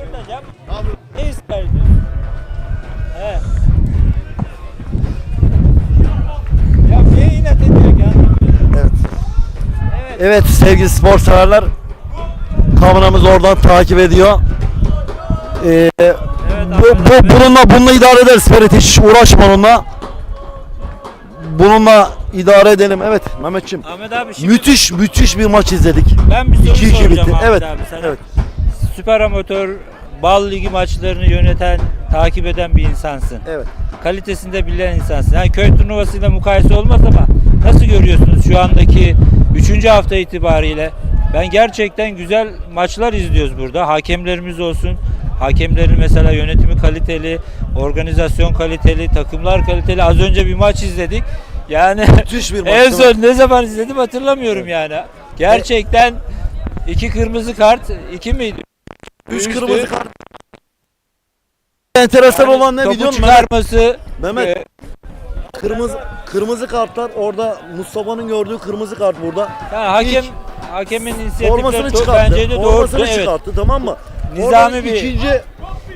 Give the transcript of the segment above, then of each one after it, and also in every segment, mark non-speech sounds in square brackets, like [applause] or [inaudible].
Röportaj Ne ister diyorsun? He. Ya niye inat ediyor ya? Evet. Evet. Evet sevgili spor severler. Kameramız oradan takip ediyor. Ee, bu, bu, bununla bununla idare ederiz Ferit hiç uğraşma onunla. Bununla idare edelim. Evet Mehmetçim. Ahmet abi şimdi Müthiş müthiş bir maç izledik. ben bir soru 2-2 soracağım bitti. Ahmet Evet. abi sana. Evet. Süper amatör bal ligi maçlarını yöneten, takip eden bir insansın. Evet. Kalitesinde bilen insansın. Yani köy turnuvasıyla mukayese olmaz ama nasıl görüyorsunuz şu andaki 3. hafta itibariyle? Ben gerçekten güzel maçlar izliyoruz burada. Hakemlerimiz olsun. Hakemlerin mesela yönetimi kaliteli, organizasyon kaliteli, takımlar kaliteli. Az önce bir maç izledik. Yani Müthiş bir [laughs] maç. en son ne zaman izledim hatırlamıyorum yani. Gerçekten iki kırmızı kart, iki miydi? 3 Üçtü. kırmızı kart. Enteresan Yani olan ne topu biliyor musun? Mehmet? çıkarması Mehmet. e, Kırmızı kırmızı kartlar orada Mustafa'nın gördüğü kırmızı kart burada. Ha, hakem İlk hakemin Formasını inisiyatifleri do- çıkarttı. bence de doğru. Formasını Evet. çıkarttı tamam mı? Nizami Oradan bir- ikinci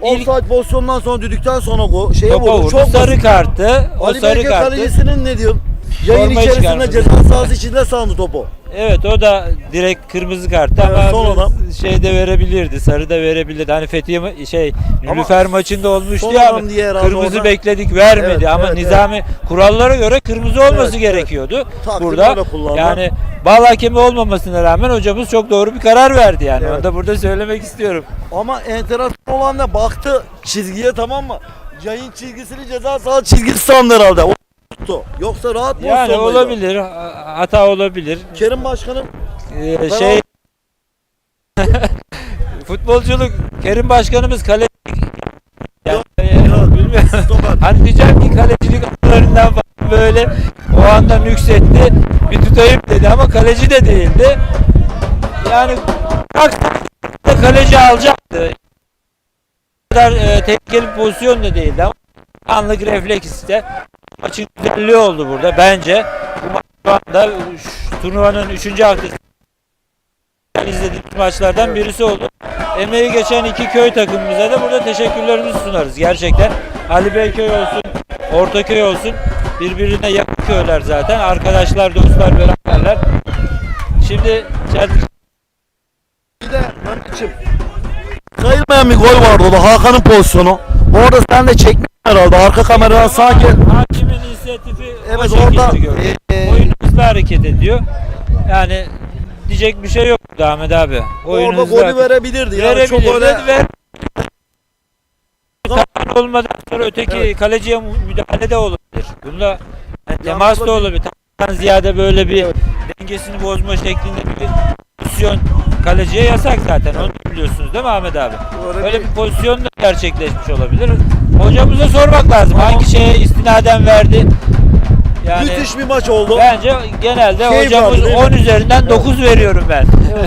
offside pozisyonundan sonra düdükten sonra go şeye Topa vurdu. vurdu. Çok sarı basit. kartı. O Ali sarı Beyke kartı. kalecisinin ne diyor? Yayın Formayı içerisinde ceza sahası içinde sandı topu. Evet o da direkt kırmızı kartı Evet, ama son adam. şey de verebilirdi. Sarı da verebilirdi. Hani Fethiye ma- şey Ama Nilüfer maçında olmuştu son ya adam diye herhalde Kırmızı orada- bekledik vermedi Evet, ama evet, Nizami kurallara göre kırmızı olması Evet, gerekiyordu. Taktik Burada öyle kullandı. yani bal hakemi olmamasına rağmen hocamız çok doğru bir karar verdi yani. Evet. Onu da burada söylemek istiyorum. Ama enteresan olan ne baktı çizgiye tamam mı? Yayın çizgisini ceza sahası çizgisi sandı herhalde. O tuttu. Yoksa rahat Yani pozisyondaydı. olabilir. ha- Hata olabilir. Kerim Başkanım Ee, şey [laughs] futbolculuk Kerim Başkanımız kale yani, e, bilmiyorum. stoper. Hani diyeceğim ki kalecilik anılarından falan böyle o anda nüksetti. Bir tutayım dedi ama kaleci de değildi. Yani kalktı kaleci alacaktı. O kadar e, tehlikeli bir pozisyon da değildi ama anlık refleks işte. Maçın güzelliği oldu burada bence. Bu maç turnuvanın 3. haftası izlediğimiz maçlardan birisi oldu. Emeği geçen iki köy takımımıza da burada teşekkürlerimizi sunarız. Gerçekten Ali Beyköy olsun, Ortaköy olsun birbirine yakın köyler zaten. Arkadaşlar, dostlar, beraberler. Şimdi Bir de. Sayılmayan bir gol vardı da Hakan'ın pozisyonu. Orada sen de çekmiş herhalde arka kameradan sanki hakimin inisiyatifi Evet, o orada, gördüm. e, Oyun hızlı hareket ediyor. Yani diyecek bir şey yok Ahmet abi. Oyun orada golü verebilirdi. Yani çok öyle ve Taban olmadan sonra öteki Evet. kaleciye müdahale de olabilir. Bunda yani temas da olabilir. Tabandan ziyade böyle bir dengesini bozma şeklinde bir pozisyon kaleciye yasak zaten. Onu biliyorsunuz değil mi Ahmet abi? Öyle Öyle bir- pozisyon da gerçekleşmiş olabilir. Hocamıza sormak lazım. Hangi şeye istinaden verdi? Yani müthiş bir maç oldu. bence genelde Keyif hocamız aldı, değil mi? 10 üzerinden 9 veriyorum ben.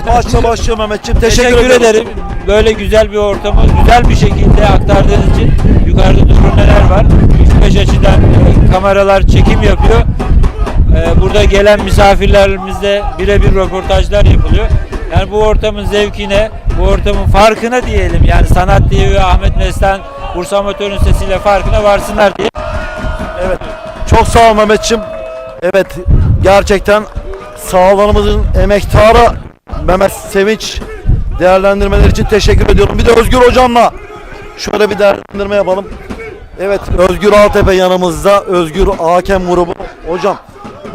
Maçla başlıyor Mehmetçim. Teşekkür, Teşekkür, ederim. ederim. Böyle güzel bir ortamı güzel bir şekilde aktardığınız için yukarıda turneler var. 3-5 açıdan e, kameralar çekim yapıyor. E, Burada gelen misafirlerimizle birebir röportajlar yapılıyor. Yani bu ortamın zevkine, bu ortamın farkına diyelim. Yani Sanat TV ve Ahmet Mestan Bursa Amatör'ün sesiyle farkına varsınlar diye. Evet. Çok sağ ol Mehmetçim. Evet gerçekten sağlarımızın emektarı Mehmet Sevinç değerlendirmeler için teşekkür ediyorum. Bir de Özgür hocamla şöyle bir değerlendirme yapalım. Evet Özgür Altepe yanımızda. Özgür Hakem grubu. Hocam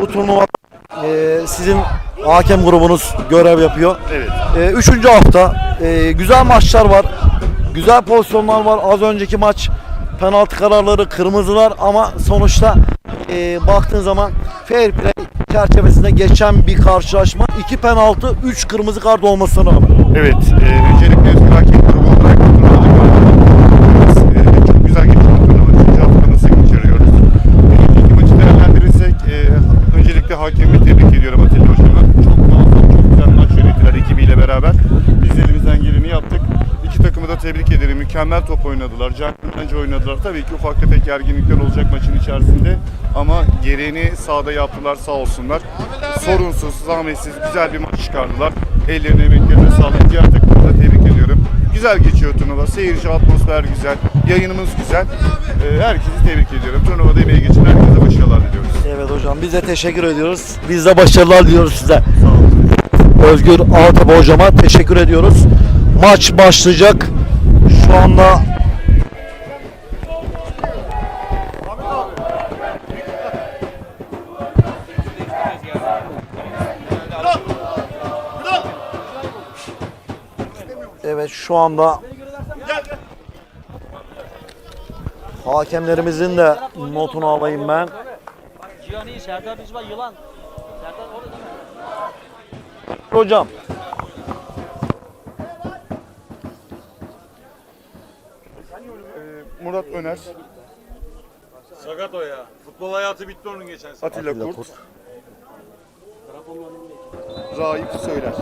bu turnuva e, sizin hakem grubunuz görev yapıyor. Evet. E, üçüncü hafta e, güzel maçlar var. Güzel pozisyonlar var. Az önceki maç penaltı kararları kırmızılar ama sonuçta e, baktığın zaman fair play çerçevesinde geçen bir karşılaşma. iki penaltı, üç kırmızı kart olmasına rağmen. Evet. E, öncelikle Hakem grubu olarak e, çok güzel geçti turnuva. Üçüncü hafta nasıl geçiriyoruz? E, önceki maçı değerlendirirsek e, öncelikle hakemi tebrik ediyorum Atilla Hocam'ı. Çok muazzam, çok güzel maç yönettiler ekibiyle beraber. Biz elimizden geleni yaptık. İki takımı da tebrik ederim. Mükemmel top oynadılar. Centilmence oynadılar. Tabii ki ufak tefek gerginlikler olacak maçın içerisinde. Ama gereğini sahada yaptılar sağ olsunlar. Sorunsuz, zahmetsiz, güzel bir maç çıkardılar. Ellerine, emeklerine sağlık. Diğer takımı da tebrik ediyorum. güzel geçiyor turnuva. Seyirci, atmosfer güzel. Yayınımız güzel. E, herkesi tebrik ediyorum. Turnuvada emeği geçen herkese başarılar diliyoruz. Evet hocam biz de teşekkür ediyoruz. Biz de başarılar diliyoruz size. Özgür Altepe hocama teşekkür ediyoruz. Maç başlayacak. Şu anda Evet şu anda hakemlerimizin de notunu alayım ben. Cihani, Serdar Bizba, Yılan. Serdar orada? Hocam Öner, Sakat o ya. Futbol hayatı bitti onun geçen sene. Atilla Kurt, Raif Söyler.